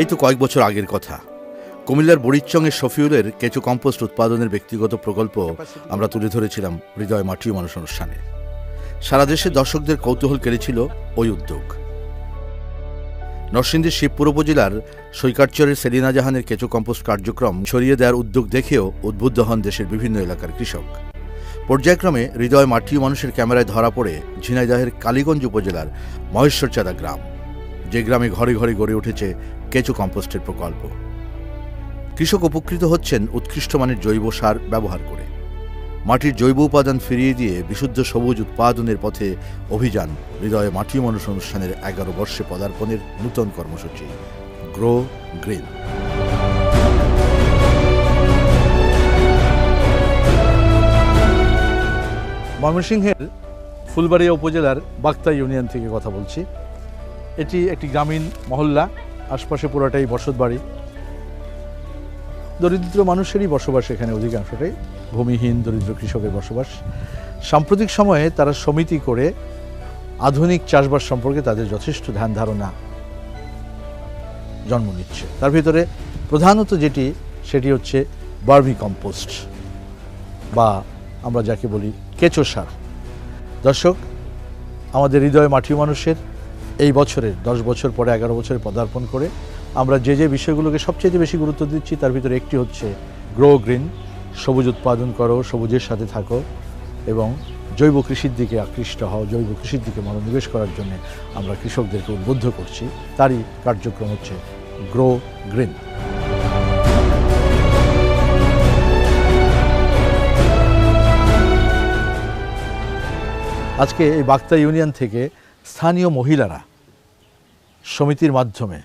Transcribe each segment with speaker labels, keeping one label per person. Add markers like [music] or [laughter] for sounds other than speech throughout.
Speaker 1: এই তো কয়েক বছর আগের কথা। কুমিল্লার বড়িচ্চংয়ের শফিউলের কেঁচো কম্পোস্ট উৎপাদনের ব্যক্তিগত প্রকল্প আমরা তুলে ধরেছিলাম হৃদয় মাটি মানুষ অনুষ্ঠানে। সারা দেশে দর্শকদের কৌতূহল কেড়েছিল ওই উদ্যোগ। নরসিংদীর শিবপুর উপজেলার সৈকাটচরের সেলিনা জাহানের কেঁচো কম্পোস্ট কার্যক্রম ছড়িয়ে দেওয়ার উদ্যোগ দেখেও উদ্বুদ্ধ হন দেশের বিভিন্ন এলাকার কৃষক। পর্যায়ক্রমে হৃদয় মাটি মানুষের ক্যামেরায় ধরা পড়ে ঝিনাইদহের কালীগঞ্জ উপজেলার মহেশ্বরচাঁদা গ্রাম। যে গ্রামে ঘরে ঘরে গড়ে উঠেছে কেঁচো কম্পোস্টের প্রকল্প। কৃষক উপকৃত হচ্ছেন উৎকৃষ্ট মানের জৈব সার ব্যবহার করে। মাটির জৈব উপাদান ফিরিয়ে দিয়ে বিশুদ্ধ সবুজ উৎপাদনের পথে অভিযান হৃদয়ে মাটি মানুষ অনুষ্ঠানের এগারো বর্ষে পদার্পণের নূতন কর্মসূচি, গ্রো গ্রিন। ময়মনসিংহের ফুলবাড়িয়া উপজেলার বাক্তা ইউনিয়ন থেকে কথা বলছি। এটি একটি গ্রামীণ মহল্লা, আশপাশে পুরোটাই বসত বাড়ি। দরিদ্র মানুষেরই বসবাস এখানে অধিকাংশটাই। ভূমিহীন দরিদ্র কৃষকের বসবাস। সাম্প্রতিক সময়ে তারা সমিতি করে আধুনিক চাষবাস সম্পর্কে তাদের যথেষ্ট ধ্যান ধারণা জন্ম নিচ্ছে। তার ভিতরে প্রধানত যেটি, সেটি হচ্ছে বার্মি কম্পোস্ট বা আমরা যাকে বলি কেঁচো সার। দর্শক, আমাদের হৃদয় মাটি মানুষের এই বছরের, দশ বছর পরে, এগারো বছরে পদার্পণ করে আমরা যে যে বিষয়গুলোকে সবচেয়ে বেশি গুরুত্ব দিচ্ছি, তার ভিতরে একটি হচ্ছে গ্রো গ্রিন, সবুজ উৎপাদন করো, সবুজের সাথে থাকো এবং জৈব কৃষির দিকে আকৃষ্ট হও, জৈব কৃষির দিকে মনোনিবেশ করার জন্য আমরা কৃষকদেরকে উদ্বুদ্ধ করছি। তারই কার্যক্রম হচ্ছে গ্রো গ্রিন। আজকে এই বাক্তা ইউনিয়ন থেকে স্থানীয় মহিলারা সমিতির মাধ্যমে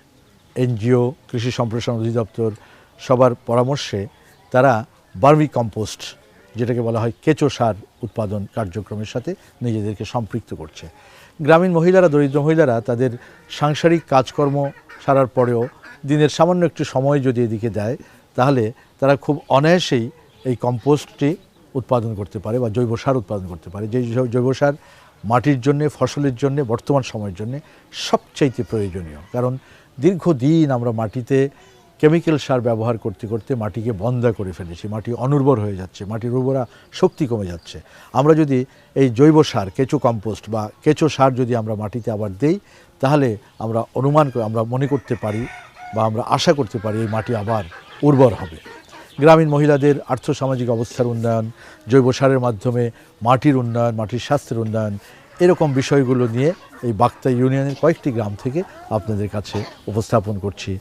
Speaker 1: এনজিও, কৃষি সম্প্রসারণ অধিদপ্তর সবার পরামর্শে তারা বার্মি কম্পোস্ট, যেটাকে বলা হয় কেঁচো সার উৎপাদন কার্যক্রমের সাথে নিজেদেরকে সম্পৃক্ত করছে। গ্রামীণ মহিলারা, দরিদ্র মহিলারা তাদের সাংসারিক কাজকর্ম সারার পরেও দিনের সামান্য একটু সময় যদি এদিকে দেয়, তাহলে তারা খুব অনায়াসেই এই কম্পোস্টটি উৎপাদন করতে পারে বা জৈব সার উৎপাদন করতে পারে। যে জৈব সার মাটির জন্যে, ফসলের জন্যে, বর্তমান সময়ের জন্যে সবচাইতে প্রয়োজনীয়। কারণ দীর্ঘদিন আমরা মাটিতে কেমিক্যাল সার ব্যবহার করতে করতে মাটিকে বন্ধা করে ফেলেছি। মাটি অনুর্বর হয়ে যাচ্ছে, মাটির উর্বরা শক্তি কমে যাচ্ছে। আমরা যদি এই জৈব সার, কেঁচো কম্পোস্ট বা কেঁচো সার যদি আমরা মাটিতে আবার দেই, তাহলে আমরা অনুমান করে আমরা মনে করতে পারি বা আমরা আশা করতে পারি এই মাটি আবার উর্বর হবে। গ্রামীণ মহিলাদের আর্থসামাজিক অবস্থার উন্নয়ন, জৈব সারের মাধ্যমে মাটির উন্নয়ন, মাটির স্বাস্থ্যের উন্নয়ন, এরকম বিষয়গুলো নিয়ে এই বাক্তা ইউনিয়নের কয়েকটি গ্রাম থেকে আপনাদের কাছে উপস্থাপন করছি।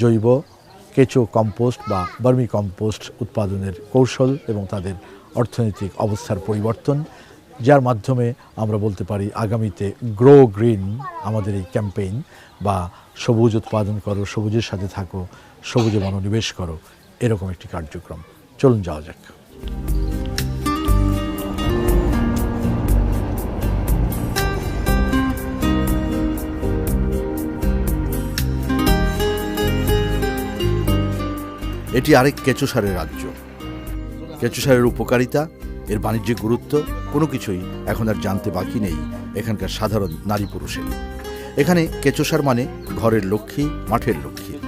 Speaker 1: জৈব, কেঁচো কম্পোস্ট বা বার্মি কম্পোস্ট উৎপাদনের কৌশল এবং তাদের অর্থনৈতিক অবস্থার পরিবর্তন, যার মাধ্যমে আমরা বলতে পারি আগামীতে গ্রো গ্রিন আমাদের এই ক্যাম্পেইন বা সবুজ উৎপাদন করো, সবুজের সাথে থাকো, সবুজে মনোনিবেশ করো। এরকম একটি কার্যক্রম। চলুন যাওয়া যাক। এটি আরেক কেঁচো সারের রাজ্য। কেঁচো সারের উপকারিতা, এর বাণিজ্যিক গুরুত্ব, কোনো কিছুই এখন আর জানতে বাকি নেই এখানকার সাধারণ নারী পুরুষের। এখানে কেঁচো সার মানে ঘরের লক্ষ্মী, মাঠের লক্ষ্মী।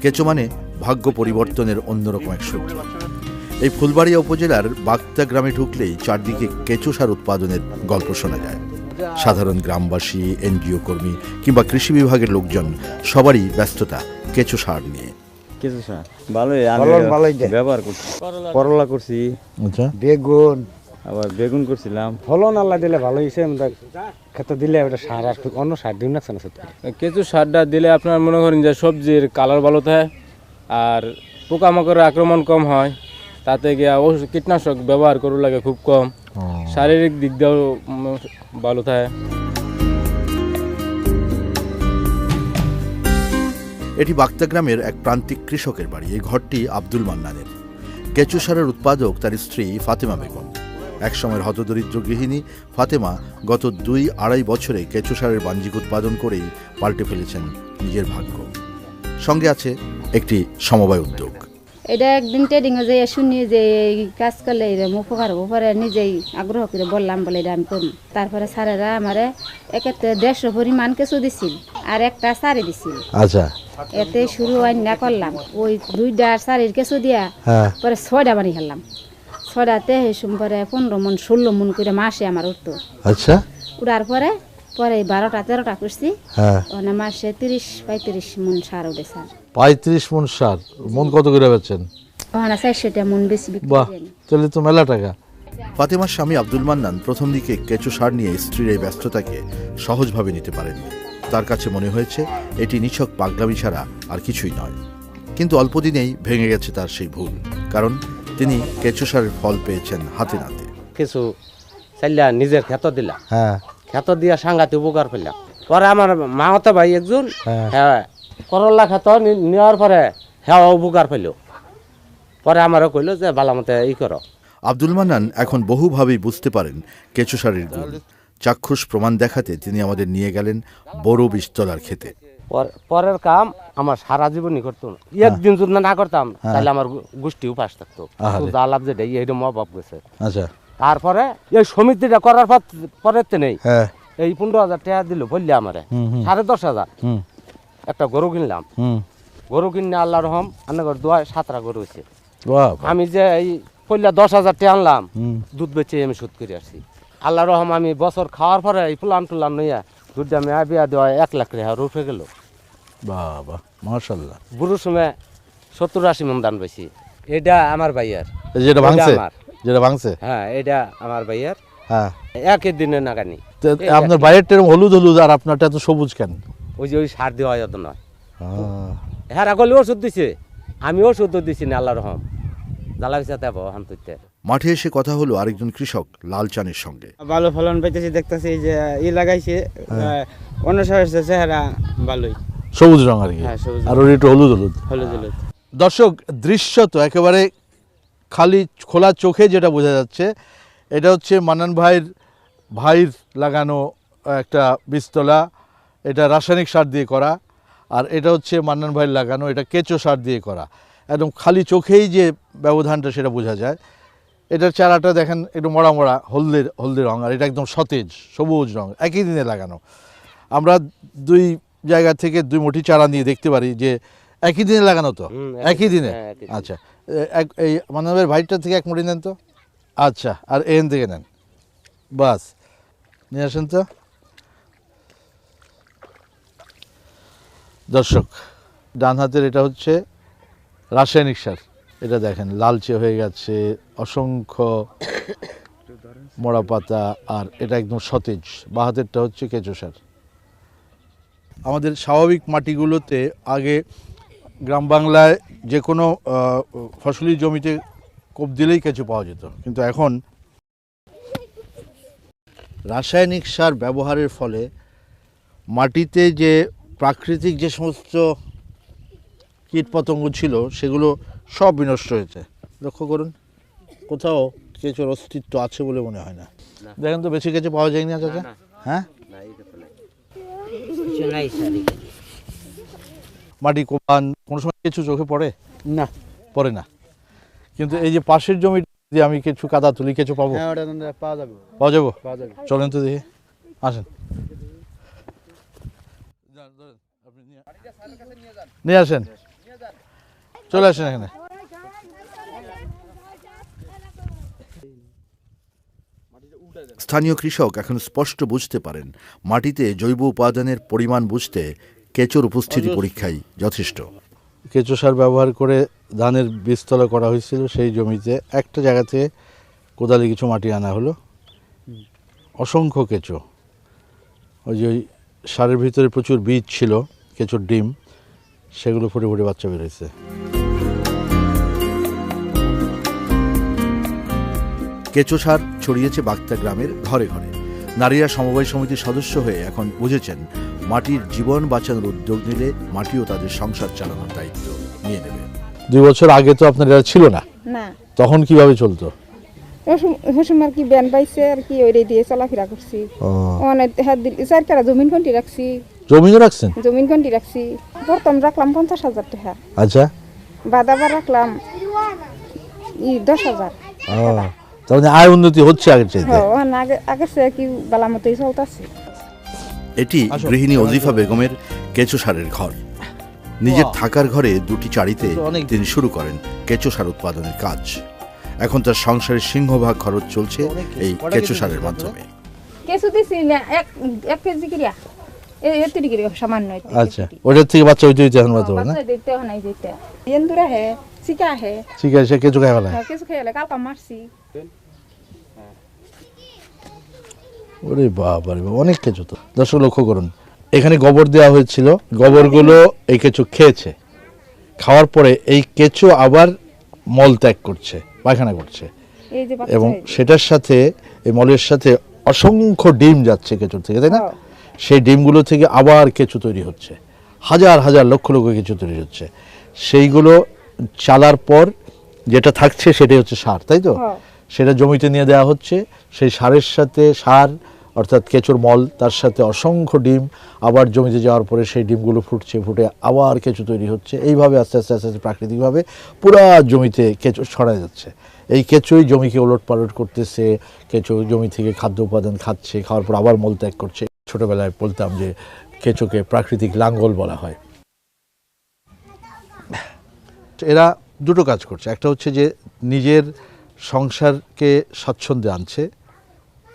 Speaker 1: কেঁচো মানে ভাগ্য পরিবর্তনের অন্যরকম এক সূত্র। এই ফুলবাড়িয়া উপজেলার বাগদা গ্রামে ঢুকলেই চারদিকে কেঁচো সার উৎপাদনের গল্প শোনা যায়। সাধারণ গ্রামবাসী এনজিও কর্মী কিংবা কৃষি বিভাগের লোকজন সবারই ব্যস্ততা কেঁচো সার নিয়ে।
Speaker 2: কিছু স্যার ভালোই আমি
Speaker 3: ভালোই
Speaker 2: ব্যবহার করছি। করলা করছি।
Speaker 1: আচ্ছা।
Speaker 3: বেগুন।
Speaker 2: আবার বেগুন করছিলাম।
Speaker 3: ফলন আল্লাহ দিলে ভালো হয়েছে খেতে দিলে ওটা সার আর অন্য সার দিন না সত্যি।
Speaker 4: কিছু সারটা দিলে আপনার মনে করেন যে সবজির কালার ভালো থাকে আর পোকামাকড়ের আক্রমণ কম হয় তাতে গিয়া ওষুধ কীটনাশক ব্যবহার করু লাগে খুব কম। শারীরিক দিক দিয়েও ভালো থাকে।
Speaker 1: এটি বাক্তা গ্রামের এক প্রান্তিক কৃষকের বাড়ি। এই ঘরটি আব্দুল মান্নানের। কেঁচু সারের উৎপাদক তার স্ত্রী ফাতেমা বেগম। একসময়ের হতদরিদ্র গৃহিণী ফাতেমা গত দুই আড়াই বছরে কেঁচু সারের বাণিজ্যিক উৎপাদন করেই পাল্টে ফেলেছেন নিজের ভাগ্য। সঙ্গে আছে একটি সমবায় উদ্যোগ।
Speaker 5: এটা একদিন ট্রেডিংয়ে যে শুনি যে কাজ করলে উপকার হব পরে নিজেই আগ্রহ করে বললাম বলে এটা আমি করি তারপরে স্যারেরা আমারে এক্ষেত্রে দেড়শো পরিমাণ কিছু দিছিল আর একটা সারি দিছিল।
Speaker 1: আচ্ছা।
Speaker 5: এতে শুরু না করলাম। ওই দুইটা সারির কেঁচু দিয়া
Speaker 1: হ্যাঁ।
Speaker 5: পরে ছয়টা বানি খেলাম। ছয়টাতে পরে পনেরো মন ষোলো মন করে মাসে আমার উঠতো।
Speaker 1: আচ্ছা।
Speaker 5: উড়ার পরে পরে বারোটা তেরোটা করছি।
Speaker 1: হ্যাঁ।
Speaker 5: ওখানে মাসে তিরিশ পঁয়ত্রিশ মন সার উঠে স্যার।
Speaker 1: পঁয়ত্রিশ মন সার মন কত করে বেচেন?
Speaker 5: ওখানে চারশোটা মন বেশি
Speaker 1: বাহ তাহলে তো মেলা টাকা।
Speaker 6: ফাতেমার স্বামী আব্দুল মান্নান প্রথম দিকে কেঁচো সার নিয়ে স্ত্রীর এই ব্যস্ততাকে সহজভাবে নিতে পারেননি। তার কাছে মনে হয়েছে এটি নিছক পাগলামি ছাড়া আর কিছুই নয়। কিন্তু অল্পদিনেই ভেঙে গেছে তার সেই ভুল কারণ তিনি কেঁচো সারের ফল পেয়েছেন হাতে নাতে।
Speaker 3: কিছু চাইলা নিজের ক্ষেত দিলা।
Speaker 1: হ্যাঁ।
Speaker 3: ক্ষেত দিয়া সাংঘাতে উপকার পেলাম পরে আমার মামাতো ভাই একজন
Speaker 1: হ্যাঁ।
Speaker 3: হ্যাঁ করল্লা নি- নেওয়ার পরে হ্যাঁ উপকার পেল পরে আমারও কইলো যে বালামতে ই করো।
Speaker 6: আব্দুল মান্নান এখন বহুভাবেই বুঝতে পারেন কেঁচো সারের গুণ। চাক্ষুষ প্রমাণ দেখাতে তিনি আমাদের নিয়ে গেলেন বড় বিস্তলার খেতে।
Speaker 3: পর- পরের কাম আমার সারা জীবনই করতো একদিন যদি না করতাম তাহলে আমার গো- গোষ্ঠী উপাস থাকতো। আলাপ যেটা এইরকম অভাব গেছে।
Speaker 1: আচ্ছা।
Speaker 3: তারপরে এই সমিতিটা করার পর পরের তে নেই।
Speaker 1: হ্যাঁ।
Speaker 3: এই পনেরো হাজার টাকা দিল বললে আমারে। সাড়ে দশ হাজার। একটা গরু কিনলাম। গরু কিনে আল্লাহ রহম আন্নাগর দোয়া সাতটা গরু হয়েছে। আমি যে এই পড়লে দশ হাজার টাকা আনলাম দুধ বেচে আমি শোধ করে আসছি। আল্লাহ রহম আমি বছর খাওয়ার পরে এই ফুলান টুলান নইয়া দুধটা মেয়া বিয়া দেওয়া এক লাখ টাকা উঠে গেল।
Speaker 1: বাবা মাশাল্লাহ
Speaker 3: বুড়োর সময় সত্তর আশি মন দান বেশি এটা আমার ভাইয়ার।
Speaker 1: যেটা ভাঙছে?
Speaker 3: আমার।
Speaker 1: যেটা ভাঙছে?
Speaker 3: হ্যাঁ এটা আমার ভাইয়ার।
Speaker 1: হ্যাঁ।
Speaker 3: একই দিনে নাগানি।
Speaker 1: আপনার বাইরের হলুদ হলুদ আর আপনারটা এত সবুজ কেন?
Speaker 3: ওই যে ওই সার দেওয়া যেত নয়। হ্যাঁ। আগলে ওষুধ দিছে। আমি ওষুধ দিছি না আল্লাহ রহম। জ্বালা গেছে দেবো হান তুইতে।
Speaker 6: মাঠে এসে কথা হলো আরেকজন কৃষক লাল চানের সঙ্গে।
Speaker 7: ভালো ফলন পাইতেছি দেখতেছি এই যে ই লাগাইছে আহ, অন্য শহরের চেহারা ভালোই।
Speaker 1: সবুজ রং আর কি।
Speaker 7: হ্যাঁ, সবুজ
Speaker 1: আর ওর একটু হলুদ হলুদ।
Speaker 7: হলুদ হলুদ।
Speaker 1: দর্শক দৃশ্য তো একেবারে খালি খোলা চোখে যেটা বোঝা যাচ্ছে এটা হচ্ছে মান্নান ভাইয়ের ভাইয়ের লাগানো একটা বীজতলা এটা রাসায়নিক সার দিয়ে করা আর এটা হচ্ছে মান্নান ভাইয়ের লাগানো এটা কেঁচো সার দিয়ে করা। একদম খালি চোখেই যে ব্যবধানটা সেটা বোঝা যায়। এটার চারাটা দেখেন একটু মরা মরা হলদে হলদে রঙ আর এটা একদম সতেজ সবুজ রঙ একই দিনে লাগানো। আমরা দুই জায়গা থেকে দুই মুঠি চারা নিয়ে দেখতে পারি যে একই দিনে লাগানো তো? একই দিনে?
Speaker 3: হ্যাঁ, একই দিনে।
Speaker 1: আচ্ছা এক, এই মানবের ভাইটা থেকে এক মুড়ি নেন তো? আচ্ছা আর এন থেকে নেন। বাস, নিয়ে আসেন তো। দর্শক, ডান হাতের এটা হচ্ছে রাসায়নিক সার। এটা দেখেন, লালচে হয়ে গেছে, অসংখ্য মরা পাতা আর এটা একদম সতেজ। বা হাতেরটা হচ্ছে কেঁচো সার। আমাদের স্বাভাবিক মাটিগুলোতে আগে গ্রাম বাংলায় যে কোনো ফসলি জমিতে কোপ দিলেই কেঁচো পাওয়া যেত কিন্তু এখন রাসায়নিক সার ব্যবহারের ফলে মাটিতে যে প্রাকৃতিক যে সমস্ত কীটপতঙ্গ ছিল সেগুলো সব বিনষ্ট হয়েছে। লক্ষ্য করুন কোথাও কেঁচোর অস্তিত্ব আছে বলে মনে হয় না। দেখেন তো বেশি কেঁচো পাওয়া যায়নি চাচা হ্যাঁ? মাটি কোপান কোনো সময় কিছু চোখে পড়ে?
Speaker 7: না।
Speaker 1: পড়ে না। কিন্তু এই যে পাশের জমি দিয়ে আমি কিছু কাদা তুলি কিছু পাবো?
Speaker 7: হ্যাঁ পাওয়া যাবে।
Speaker 1: যাব। চলেন তো দেখি। আসেন। নিয়ে আসেন। চলে আসেন এখানে।
Speaker 6: স্থানীয় কৃষক এখন স্পষ্ট বুঝতে পারেন মাটিতে জৈব উপাদানের পরিমাণ বুঝতে কেঁচোর উপস্থিতি পরীক্ষাই যথেষ্ট।
Speaker 1: কেঁচো সার ব্যবহার করে ধানের বীজতলা করা হয়েছিল সেই জমিতে একটা জায়গাতে কোদালে কিছু মাটি আনা হলো। অসংখ্য কেঁচো। ওই যে ওই সারের ভিতরে প্রচুর বীজ ছিল কেঁচোর ডিম সেগুলো ফুটে ফুটে বাচ্চা বেরোয়েছে
Speaker 6: কেঁচো সার ছড়িয়েছে বাগতা গ্রামের ঘরে ঘরে। নারীরা সমবায় সমিতির সদস্য হয়ে এখন বুঝেছেন মাটির জীবন বাঁচানোর উদ্যোগ নিলে মাটিও তাদের সংসার চালানোর দায়িত্ব নিয়ে নেবে।
Speaker 1: দুই বছর আগে তো আপনার এটা ছিল না?
Speaker 8: না।
Speaker 1: তখন কীভাবে চলতো?
Speaker 8: হসুম আর কি ব্যান পাইছে আর কি ওইটাই দিয়ে চলাফেরা করছি। অনেক হাত দিল চার কারা জমিন কন্টি রাখছি।
Speaker 1: জমিও রাখছেন?
Speaker 8: জমিন কন্টি রাখছি। প্রথম রাখলাম পঞ্চাশ হাজার টাকা।
Speaker 1: আচ্ছা।
Speaker 8: বাদাবার রাখলাম ই দশ হাজার।
Speaker 1: মানে আয় উন্নতি হচ্ছে আগের চাইতে।
Speaker 8: হ্যাঁ আগে সে কি বালা মতোই চলতেছে?
Speaker 6: এটি গৃহিণী অজিফা বেগমের কেঁচো সারের ঘর। নিজের থাকার ঘরে দুটি চারিতে তিনি শুরু করেন কেঁচো সার উৎপাদনের কাজ। এখন তার সংসারের সিংহভাগ খরচ চলছে। এই কেঁচো সারের মাধ্যমে।
Speaker 8: দিছি এক এক কেজি করিয়া
Speaker 1: আচ্ছা ওটার থেকে বাচ্চা হইতে হইতে এখন বাচ্চা না?
Speaker 8: বাচ্চা দিতে নাই দিতে এন্দুরা হে চিকা হে।
Speaker 1: ঠিক সে কেঁচো
Speaker 8: খেয়ে কালকা মারছি।
Speaker 1: ওরে বাবা রে বাবা, অনেক কেঁচো তো। দর্শক লক্ষ্য করুন এখানে গোবর দেওয়া হয়েছিল গোবরগুলো এই কেঁচো খেয়েছে। খাওয়ার পরে এই কেঁচো আবার মল ত্যাগ করছে পায়খানা করছে। এবং সেটার সাথে এই মলের সাথে অসংখ্য ডিম যাচ্ছে কেঁচোর থেকে তাই না। সেই ডিমগুলো থেকে আবার কেঁচো তৈরি হচ্ছে। হাজার হাজার লক্ষ লক্ষ কেঁচো তৈরি হচ্ছে। সেইগুলো চালার পর যেটা থাকছে সেটাই হচ্ছে সার তাই তো। সেটা জমিতে নিয়ে দেওয়া হচ্ছে। সেই সারের সাথে সার, অর্থাৎ কেঁচোর মল, তার সাথে অসংখ্য ডিম, আবার জমিতে যাওয়ার পরে সেই ডিমগুলো ফুটছে, ফুটে আবার কেঁচো তৈরি হচ্ছে। এইভাবে আস্তে আস্তে আস্তে আস্তে প্রাকৃতিকভাবে পুরা জমিতে কেঁচো ছড়ায় যাচ্ছে। এই কেঁচোই জমিকে ওলট পালট করতেছে, কেঁচো জমি থেকে খাদ্য উপাদান খাচ্ছে, খাওয়ার পর আবার মল ত্যাগ করছে। ছোটোবেলায় বলতাম যে কেঁচোকে প্রাকৃতিক লাঙ্গল বলা হয়। এরা দুটো কাজ করছে। একটা হচ্ছে যে নিজের সংসারকে স্বাচ্ছন্দ্যে আনছে।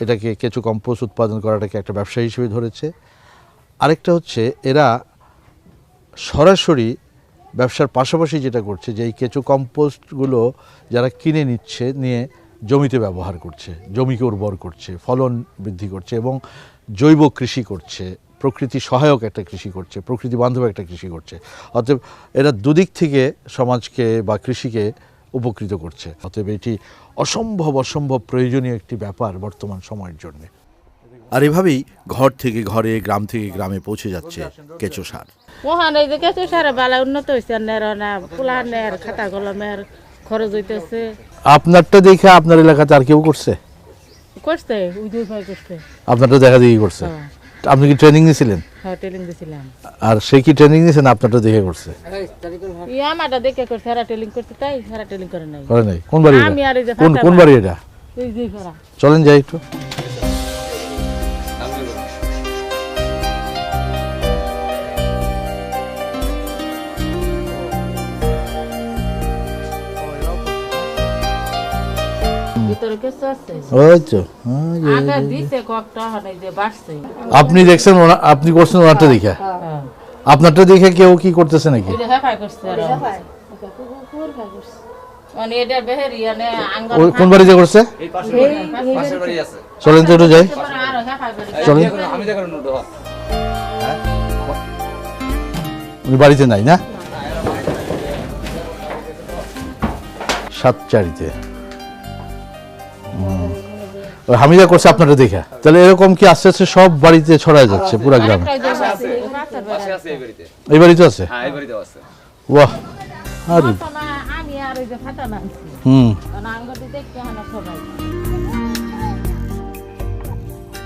Speaker 1: এটাকে কেঁচো কম্পোস্ট উৎপাদন করাটাকে একটা ব্যবসা হিসেবে ধরেছে। আরেকটা হচ্ছে, এরা সরাসরি ব্যবসার পাশাপাশি যেটা করছে যে, এই কেঁচো কম্পোস্টগুলো যারা কিনে নিচ্ছে, নিয়ে জমিতে ব্যবহার করছে, জমিকে উর্বর করছে, ফলন বৃদ্ধি করছে এবং জৈব কৃষি করছে, প্রকৃতি সহায়ক একটা কৃষি করছে, প্রকৃতি বান্ধব একটা কৃষি করছে। অতএব এরা দুদিক থেকে সমাজকে বা কৃষিকে উপকৃত করছে। অতএব এটি অসম্ভব অসম্ভব প্রয়োজনীয় একটি ব্যাপার বর্তমান সময়ের জন্যে।
Speaker 6: আর এভাবেই ঘর থেকে ঘরে গ্রাম থেকে গ্রামে পৌঁছে যাচ্ছে কেঁচো সার।
Speaker 9: মহান এই যে কেঁচো সারে বালা উন্নত হয়েছে নের না পুলানের খাতা কলমের খরচ হইতেছে।
Speaker 1: আপনারটা দেখে আপনার এলাকাতে আর কেউ করছে?
Speaker 9: করছে ওই দুই ভাই করছে।
Speaker 1: আপনারটা দেখা দেখি করছে।
Speaker 9: হ্যাঁ।
Speaker 1: আপনি কি ট্রেনিং নিয়েছিলেন
Speaker 9: হ্যাঁ ট্রেনিং দিছিলাম।
Speaker 1: আর সে কি ট্রেনিং নিয়েছেন আপনারটা দেখে করছে?
Speaker 9: ইয়া মাটা দেখে করছে হেরা ট্রেনিং করছে তাই হেরা ট্রেনিং করে নাই।
Speaker 1: করে নাই। কোন বাড়ি
Speaker 9: আমি আর এই যে
Speaker 1: এটা? কোন কোন
Speaker 9: বাড়ি।
Speaker 1: এটা? চলেন যাই একটু। ওই তো। যে।
Speaker 9: যে
Speaker 1: আপনি দেখছেন আপনি করছেন ওনারটা দেখে?
Speaker 9: হ্যাঁ।
Speaker 1: আপনারটা দেখে কেউ কি করতেছে নাকি?
Speaker 9: যে করছে মানে এটা বেহেরি মানে
Speaker 1: কোন বাড়িতে করছে? চলেন তো একটু যাই। চলেন উনি বাড়িতে নাই না? সাতচারিতে। হুম। ওই হামিদা করছে আপনারা দেখে। তাহলে এরকম কি আস্তে আস্তে সব বাড়িতে ছড়ায় যাচ্ছে পুরা গ্রামে? এই বাড়িতে। আছে? বাহ আরে
Speaker 9: আর ওই যে ফাটা নামছি
Speaker 1: হুম।
Speaker 9: হয়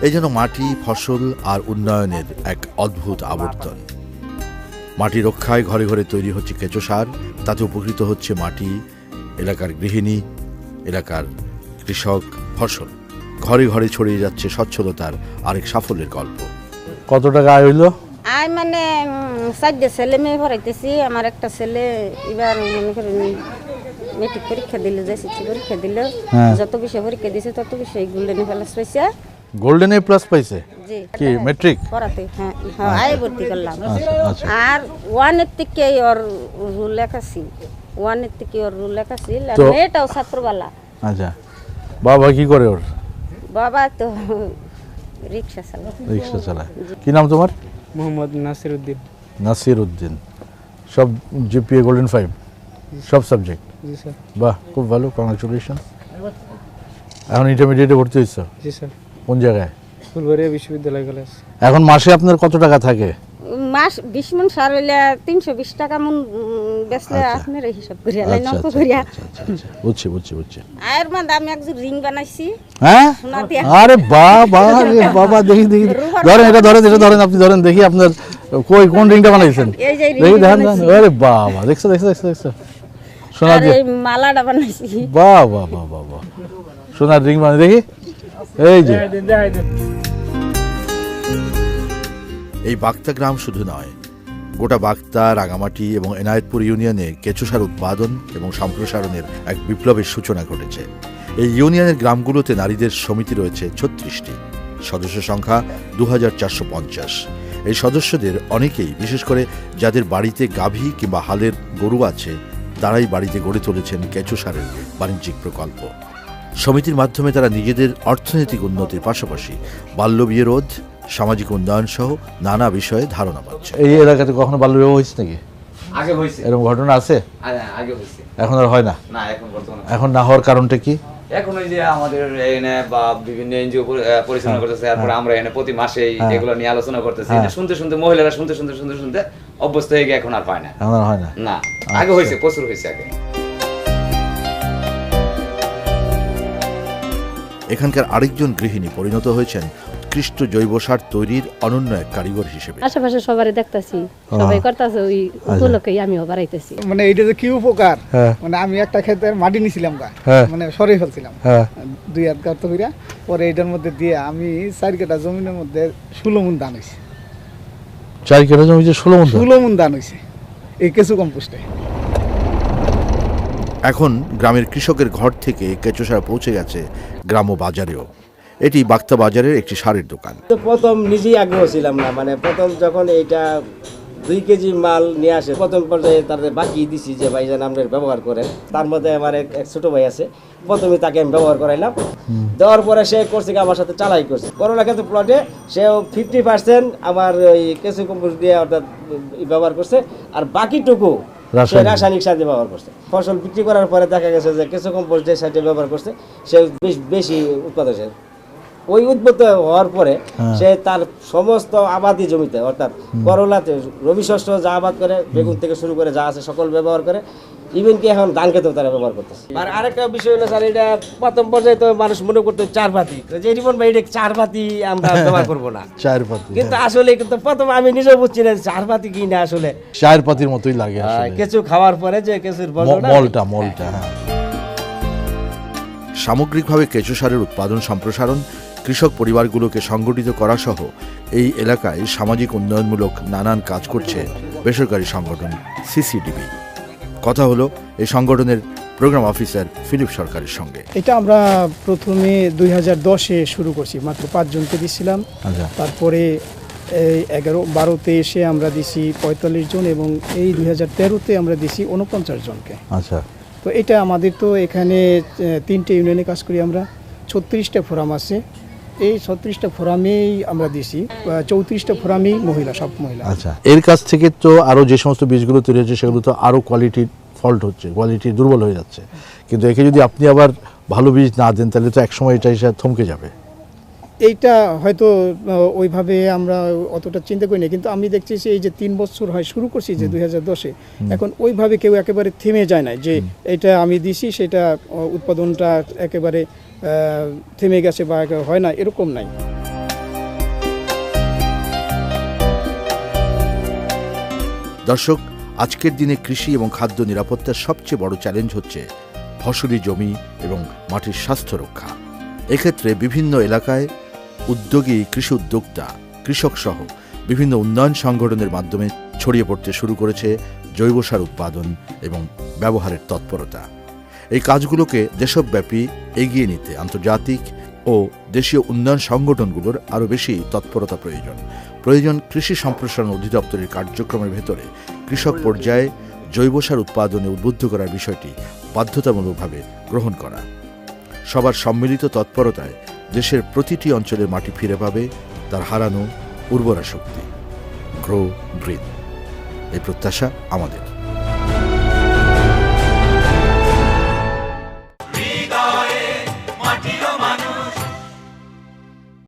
Speaker 6: এই যেন মাটি ফসল আর উন্নয়নের এক অদ্ভুত আবর্তন। মাটি রক্ষায় ঘরে ঘরে তৈরি হচ্ছে কেঁচো সার তাতে উপকৃত হচ্ছে মাটি এলাকার গৃহিণী এলাকার কৃষক ফসল। ঘরে ঘরে ছড়িয়ে যাচ্ছে স্বচ্ছলতার আরেক সাফল্যের গল্প।
Speaker 1: কত টাকা আয় হইল?
Speaker 10: আমি মানে চারটে ছেলে মেয়ে পড়াইতেছি। আমার একটা ছেলে এবার মনে করেন মেট্রিক পরীক্ষা দিল এসএসসি পরীক্ষা দিল।
Speaker 1: হ্যাঁ।
Speaker 10: যত বিষয় পরীক্ষা দিছে তত বিষয় গোল্ডেন প্লাস পাইছে।
Speaker 1: গোল্ডেন এ প্লাস পাইছে?
Speaker 10: জি।
Speaker 1: কি মেট্রিক
Speaker 10: পড়াতে হ্যাঁ হ্যাঁ আয় ভর্তি করলাম।
Speaker 1: আচ্ছা
Speaker 10: আর ওয়ানের থেকে ওর রুল লেখা ছিল। ওয়ানের থেকে ওর রুল লেখা ছিল। আর
Speaker 1: তো-
Speaker 10: মেয়েটাও ছাত্রবালা।
Speaker 1: আচ্ছা। বাবা কি করে ওর?
Speaker 10: বাবা তো রিক্সা চালায়।
Speaker 1: রিক্সা চালায়। কি নাম তোমার?
Speaker 7: মোহাম্মদ নাসির উদ্দিন।
Speaker 1: নাসির উদ্দিন। সব জিপিএ গোল্ডেন ফাইভ সব সাবজেক্ট
Speaker 7: জি স্যার।
Speaker 1: বাহ খুব ভালো কংগ্রাচুলেশন এখন ইন্টারমিডিয়েটে ভর্তি হয়েছ?
Speaker 7: জি স্যার।
Speaker 1: কোন জায়গায়?
Speaker 7: ফুলবাড়িয়া বিশ্ববিদ্যালয় কলেজ
Speaker 1: এখন মাসে আপনার কত টাকা থাকে?
Speaker 10: মাস বিশ মন সার হইলে তিনশো বিশ টাকা মন বেচলে
Speaker 1: আচ্ছা।
Speaker 10: আপনার হিসাব করিয়া লাই
Speaker 1: আচ্ছা
Speaker 10: অঙ্ক
Speaker 1: আচ্ছা
Speaker 10: করিয়া।
Speaker 1: আচ্ছা, আচ্ছা, আচ্ছা। বুঝছি বুঝছি বুঝছি।
Speaker 10: আয়ের মধ্যে আমি একজন রিং বানাইছি।
Speaker 1: হ্যাঁ? আরে বাবা [laughs] রে বাবা দেখি দেখি। ধরেন এটা ধরেন এটা ধরেন আপনি ধরেন দেখি আপনার কই কোন রিংটা বানাইছেন? দেখি দেখেন আরে বাবা দেখছ দেখছ দেখছ দেখছ। সোনার
Speaker 10: মালাটা বানাইছি।
Speaker 1: বাহ বাহ বাহ বাহ বাহ সোনার রিং বানাই দেখি। এই যে।
Speaker 6: এই বাক্তা গ্রাম শুধু নয়, গোটা বাগদা, রাঙামাটি এবং এনায়েতপুর ইউনিয়নে কেঁচো সার উৎপাদন এবং সম্প্রসারণের এক বিপ্লবের সূচনা ঘটেছে। এই ইউনিয়নের গ্রামগুলোতে নারীদের সমিতি রয়েছে ছত্রিশটি, সদস্য সংখ্যা দু হাজার চারশো পঞ্চাশ। এই সদস্যদের অনেকেই, বিশেষ করে যাদের বাড়িতে গাভী কিংবা হালের গরু আছে, তারাই বাড়িতে গড়ে তুলেছেন কেঁচো সারের বাণিজ্যিক প্রকল্প। সমিতির মাধ্যমে তারা নিজেদের অর্থনৈতিক উন্নতির পাশাপাশি বাল্যবিয়ে রোধ সামাজিক উন্নয়ন সহ নানা বিষয়ে ধারণা পাচ্ছে।
Speaker 1: এই এলাকাতে কখনো বাল্যবিবাহ হয়েছে নাকি?
Speaker 11: আগে হয়েছে।
Speaker 1: এরকম ঘটনা আছে?
Speaker 11: আগে হয়েছে।
Speaker 1: এখন আর হয় না?
Speaker 11: না এখন বর্তমানে
Speaker 1: এখন না হওয়ার কারণটা কি?
Speaker 11: এখন ওই যে আমাদের এখানে বা বিভিন্ন এনজিও পরিচালনা করতেছে তারপরে আমরা এখানে প্রতি মাসে
Speaker 1: হ্যাঁ।
Speaker 11: এগুলো নিয়ে আলোচনা করতেছি।
Speaker 1: হ্যাঁ।
Speaker 11: শুনতে শুনতে মহিলারা শুনতে শুনতে শুনতে শুনতে অভ্যস্ত হয়ে গিয়ে এখন আর পায় না।
Speaker 1: এখন আর হয় না?
Speaker 11: না
Speaker 1: আচ্ছা।
Speaker 11: আগে হয়েছে প্রচুর হয়েছে আগে।
Speaker 6: এখানকার আরেকজন গৃহিণী পরিণত হয়েছেন উৎকৃষ্ট জৈব সার তৈরির অনন্য এক কারিগর হিসেবে।
Speaker 5: আশেপাশে সবারই দেখতাছি সবাই করতেছে ওই উপলক্ষেই আমিও বাড়াইতেছি।
Speaker 7: মানে এটা যে কি উপকার?
Speaker 1: হ্যাঁ।
Speaker 7: মানে আমি একটা ক্ষেতের মাটি নিছিলাম গা
Speaker 1: হ্যাঁ।
Speaker 7: মানে সরে ফেলছিলাম।
Speaker 1: হ্যাঁ।
Speaker 7: দুই হাত গার্ত কইরা পরে এটার মধ্যে দিয়ে আমি চার কাটা জমিনের মধ্যে ষোলো মন ধান হয়েছে
Speaker 1: চার কেটে জমিতে ষোলো মন।
Speaker 7: ষোলো মন ধান হয়েছে এই কেঁচু কম্পোস্টে।
Speaker 6: এখন গ্রামের কৃষকের ঘর থেকে কেঁচো সার পৌঁছে গেছে গ্রাম ও বাজারেও। এটি বাক্তা বাজারের একটি সারের দোকান।
Speaker 12: প্রথম নিজেই আগ্রহ ছিলাম না মানে প্রথম যখন এইটা দুই কেজি মাল নিয়ে আসে প্রথম পর্যায়ে তাদের বাকি দিছি যে ভাই যেন আপনার ব্যবহার করেন। তার মধ্যে আমার এক ছোট ভাই আছে প্রথমে তাকে আমি ব্যবহার করাইলাম। দেওয়ার পরে সে করছে কি আমার সাথে চালাই করছে। করোনা ক্ষেত্রে প্লটে সেও ফিফটি পার্সেন্ট আমার ওই কেঁচু কম্পোস্ট দিয়ে অর্থাৎ ব্যবহার করছে আর বাকিটুকু সে
Speaker 1: রাসায়নিক।
Speaker 12: সার দিয়ে ব্যবহার করছে। ফসল বিক্রি করার পরে দেখা গেছে যে কেঁচু কম্পোস্ট যে সারটি ব্যবহার করছে সে বেশ বেশি উৎপাদন হয়েছে ওই উদ্বুদ্ধ হওয়ার পরে
Speaker 1: হ্যাঁ।
Speaker 12: সে তার সমস্ত আবাদি জমিতে অর্থাৎ করলাতে রবি শস্য যা আবাদ করে বেগুন থেকে শুরু করে যা আছে সকল ব্যবহার করে ইভেন কি এখন ধান খেতেও তারা ব্যবহার করতেছে। আর আরেকটা বিষয় হলো স্যার এটা প্রথম পর্যায়ে তো মানুষ মনে করতো চার পাতি যে রিপন ভাই এটা চার পাতি আমরা [laughs] ব্যবহার করব না।
Speaker 1: চায়ের পাতি
Speaker 12: কিন্তু আসলে কিন্তু প্রথম আমি নিজে বুঝছি না চার পাতি কি না আসলে।
Speaker 1: চায়ের পাতির মতোই লাগে
Speaker 12: কেঁচু খাওয়ার পরে যে কেঁচুর
Speaker 1: মলটা মলটা হ্যাঁ।
Speaker 6: সামগ্রিকভাবে কেঁচো সারের উৎপাদন সম্প্রসারণ কৃষক পরিবারগুলোকে সংগঠিত করা সহ এই এলাকায় সামাজিক উন্নয়নমূলক নানান কাজ করছে বেসরকারি সংগঠন সিসিডিবি কথা হলো এই সংগঠনের প্রোগ্রাম অফিসার ফিলিপ সরকারের সঙ্গে।
Speaker 7: এটা আমরা প্রথমে দুই হাজার দশে শুরু করছি মাত্র পাঁচজনকে দিছিলাম।
Speaker 1: আচ্ছা।
Speaker 7: তারপরে এই এগারো বারোতে এসে আমরা দিছি পঁয়তাল্লিশ জন এবং এই দুই হাজার তেরোতে আমরা দিছি উনপঞ্চাশ জনকে।
Speaker 1: আচ্ছা।
Speaker 7: তো এটা আমাদের তো এখানে তিনটে ইউনিয়নে কাজ করি আমরা। ছত্রিশটা ফোরাম আছে। এই ছত্রিশটা ফোরামেই আমরা দিছি। চৌত্রিশটা ফোরামেই মহিলা সব মহিলা।
Speaker 1: আচ্ছা এর কাছ থেকে তো আরও যে সমস্ত বীজগুলো তৈরি হচ্ছে সেগুলো তো আরও কোয়ালিটির ফল্ট হচ্ছে কোয়ালিটি দুর্বল হয়ে যাচ্ছে। কিন্তু একে যদি আপনি আবার ভালো বীজ না দেন তাহলে তো একসময় এটা এসে থমকে যাবে।
Speaker 7: এইটা হয়তো ওইভাবে আমরা অতটা চিন্তা করি না কিন্তু আমি দেখছি যে এই যে তিন বছর হয় শুরু করছি যে দুই হাজার দশে এখন ওইভাবে কেউ একেবারে থেমে যায় না যে এটা আমি দিছি সেটা উৎপাদনটা একেবারে থেমে গেছে বা হয় না, এরকম নাই।
Speaker 6: দর্শক, আজকের দিনে কৃষি এবং খাদ্য নিরাপত্তার সবচেয়ে বড় চ্যালেঞ্জ হচ্ছে ফসলি জমি এবং মাটির স্বাস্থ্য রক্ষা। এক্ষেত্রে বিভিন্ন এলাকায় উদ্যোগী কৃষি উদ্যোক্তা, কৃষক সহ বিভিন্ন উন্নয়ন সংগঠনের মাধ্যমে ছড়িয়ে পড়তে শুরু করেছে জৈব সার উৎপাদন এবং ব্যবহারের তৎপরতা। এই কাজগুলোকে দেশব্যাপী এগিয়ে নিতে আন্তর্জাতিক ও দেশীয় উন্নয়ন সংগঠনগুলোর আরও বেশি তৎপরতা প্রয়োজন। প্রয়োজন কৃষি সম্প্রসারণ অধিদপ্তরের কার্যক্রমের ভেতরে কৃষক পর্যায়ে জৈব সার উৎপাদনে উদ্বুদ্ধ করার বিষয়টি বাধ্যতামূলকভাবে গ্রহণ করা। সবার সম্মিলিত তৎপরতায় দেশের প্রতিটি অঞ্চলের মাটি ফিরে পাবে তার হারানো উর্বরা শক্তি। গ্রো ব্রিথ এই প্রত্যাশা আমাদের।